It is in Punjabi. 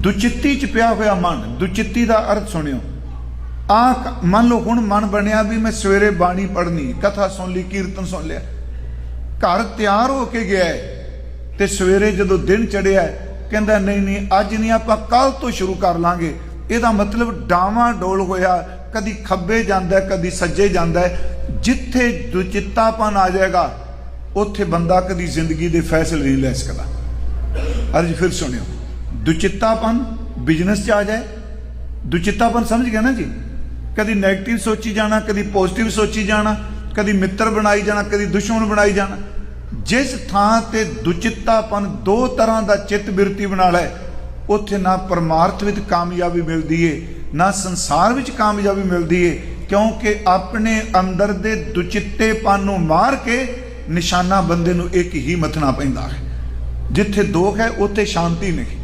ਦੁਚਿੱਤੀ ਚ ਪਿਆ ਹੋਇਆ ਮਨ, ਦੁਚਿੱਤੀ ਦਾ ਅਰਥ ਸੁਣਿਓ। ਆ ਮੰਨ ਲਓ ਹੁਣ ਮਨ ਬਣਿਆ ਵੀ ਮੈਂ ਸਵੇਰੇ ਬਾਣੀ ਪੜ੍ਹਨੀ, ਕਥਾ ਸੁਣ ਲਈ, ਕੀਰਤਨ ਸੁਣ ਲਿਆ। ਘਰ ਤਿਆਰ ਹੋ ਕੇ ਗਿਆ ਹੈ ਤੇ ਸਵੇਰੇ ਜਦੋਂ ਦਿਨ ਚੜਿਆ ਕਹਿੰਦਾ ਨਹੀਂ ਨਹੀਂ, ਅੱਜ ਨਹੀਂ ਆਪਾਂ ਕੱਲ ਤੋਂ ਸ਼ੁਰੂ ਕਰ ਲਾਂਗੇ। ਇਹਦਾ ਮਤਲਬ ਡਾਵਾਂ ਡੋਲ ਹੋਇਆ, ਕਦੀ ਖੱਬੇ ਜਾਂਦਾ ਕਦੀ ਸੱਜੇ ਜਾਂਦਾ ਜਿੱਥੇ ਦੁਚਿੱਤਾਪਨ ਆ ਜਾਏਗਾ, ਉੱਥੇ ਬੰਦਾ ਕਦੀ ਜ਼ਿੰਦਗੀ ਦੇ ਫੈਸਲੇ ਨਹੀਂ ਲੈ ਸਕਦਾ। ਅੱਜ ਫਿਰ ਸੁਣਿਓ। ਦੁਚਿੱਤਾਪਨ ਬਿਜ਼ਨਸ 'ਚ ਆ ਜਾਏ। ਦੁਚਿੱਤਾਪਨ ਸਮਝ ਗਿਆ ਨਾ ਜੀ? ਕਦੀ 네ਗੇਟਿਵ ਸੋਚੀ ਜਾਣਾ, ਕਦੀ ਪੋਜ਼ਿਟਿਵ ਸੋਚੀ ਜਾਣਾ, ਕਦੀ ਮਿੱਤਰ ਬਣਾਈ ਜਾਣਾ, ਕਦੀ ਦੁਸ਼ਮਣ ਬਣਾਈ ਜਾਣਾ। ਜਿਸ ਥਾਂ ਤੇ ਦੁਚਿੱਤਾਪਨ ਦੋ ਤਰ੍ਹਾਂ ਦਾ ਚਿੱਤ ਬਿਰਤੀ ਬਣਾ ਲੈ ਉੱਥੇ ਨਾ ਪਰਮਾਰਥ ਵਿੱਚ ਕਾਮਯਾਬੀ ਮਿਲਦੀ ਏ, ਨਾ ਸੰਸਾਰ ਵਿੱਚ ਕਾਮਯਾਬੀ ਮਿਲਦੀ ਏ, ਕਿਉਂਕਿ ਆਪਣੇ ਅੰਦਰ ਦੇ ਦੁਚਿੱਤੇਪਨ ਨੂੰ ਮਾਰ ਕੇ ਨਿਸ਼ਾਨਾ ਬੰਦੇ ਨੂੰ ਇੱਕ ਹੀ ਮਥਣਾ ਪੈਂਦਾ ਹੈ। ਜਿੱਥੇ ਦੋਖ ਹੈ, ਉੱਥੇ ਸ਼ਾਂਤੀ ਨਹੀਂ।